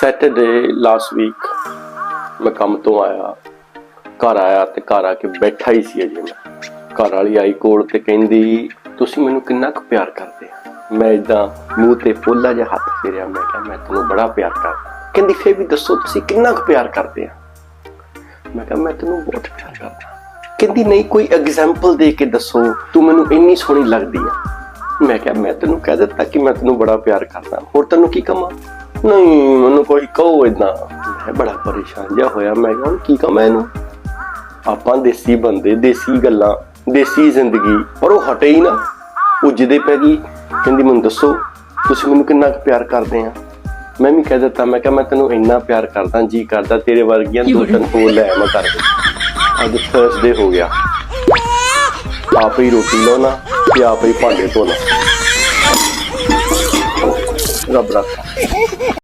Saturday last week ਮੈਂ ਕੰਮ ਤੋਂ ਆਇਆ, ਘਰ ਆਇਆ ਤੇ ਘਰ ਆ ਕੇ ਬੈਠਾ ਹੀ ਸੀ ਅਜੇ ਮੈਂ। ਘਰ ਵਾਲੀ ਆਈ ਕੋਲ ਤੇ ਕਹਿੰਦੀ, ਤੁਸੀਂ ਮੈਨੂੰ ਕਿੰਨਾ ਕੁ ਪਿਆਰ ਕਰਦੇ ਆ? ਮੈਂ ਇਦਾਂ ਮੂੰਹ ਤੇ ਫੁੱਲਾ ਜਿਹਾ ਹੱਥ ਫੇਰਿਆ, ਮੈਂ ਕਿਹਾ, ਮੈਂ ਤੈਨੂੰ ਬੜਾ ਪਿਆਰ ਕਰਦਾ ਕਹਿੰਦੀ, ਫੇਰ ਵੀ ਦੱਸੋ, ਤੁਸੀਂ ਕਿੰਨਾ ਕੁ ਪਿਆਰ ਕਰਦੇ ਆ? ਮੈਂ ਕਿਹਾ, ਮੈਂ ਤੈਨੂੰ ਬਹੁਤ ਪਿਆਰ ਕਰਦਾ ਕਹਿੰਦੀ, ਨਹੀਂ, ਕੋਈ ਐਗਜ਼ਾਮਪਲ ਦੇ ਕੇ ਦੱਸੋ, ਤੂੰ ਮੈਨੂੰ ਇੰਨੀ ਸੋਹਣੀ ਲੱਗਦੀ ਆ। ਮੈਂ ਕਿਹਾ, ਮੈਂ ਤੈਨੂੰ ਕਹਿ ਦਿੱਤਾ ਕਿ ਮੈਂ ਤੈਨੂੰ ਬੜਾ ਪਿਆਰ ਕਰਦਾ ਹੋਰ ਤੈਨੂੰ ਕੀ ਕਮਾਂ ਨਹੀਂ ਮੈਨੂੰ ਕੋਈ ਕਹੋ ਇਦਾਂ ਮੈਂ ਬੜਾ ਪਰੇਸ਼ਾਨ ਜਿਹਾ ਹੋਇਆ। ਮੈਂ ਕਿਹਾ ਹੁਣ ਕੀ ਕਮਾਂ ਇਹਨੂੰ? ਆਪਾਂ ਦੇਸੀ ਬੰਦੇ ਦੇਸੀ ਗੱਲਾਂ ਦੇਸੀ ਜ਼ਿੰਦਗੀ ਪਰ ਉਹ ਹਟੇ ਹੀ ਨਾ। ਉਹ ਜਿਹਦੇ ਪੈ ਗਈ। ਕਹਿੰਦੀ ਮੈਨੂੰ ਦੱਸੋ ਤੁਸੀਂ ਮੈਨੂੰ ਕਿੰਨਾ ਕੁ ਪਿਆਰ ਕਰਦੇ ਆ? ਮੈਂ ਵੀ ਕਹਿ ਦਿੱਤਾ। ਮੈਂ ਕਿਹਾ ਮੈਂ ਤੈਨੂੰ ਇੰਨਾ ਪਿਆਰ ਕਰਦਾ ਜੀ ਕਰਦਾ ਤੇਰੇ ਵਰਗੀਆਂ ਦੋ ਤਿੰਨ ਹੋਰ ਲੈ ਮੈਂ ਕਰ ਦੇ ਅੱਜ ਥਰਸਡੇ ਹੋ ਗਿਆ। ਆਪ ਹੀ ਰੋਟੀ ਲਾਉਣਾ ਤੇ ਆਪ ਹੀ ਭਾਂਡੇ ਧੋਣਾ। নীরব রাখা।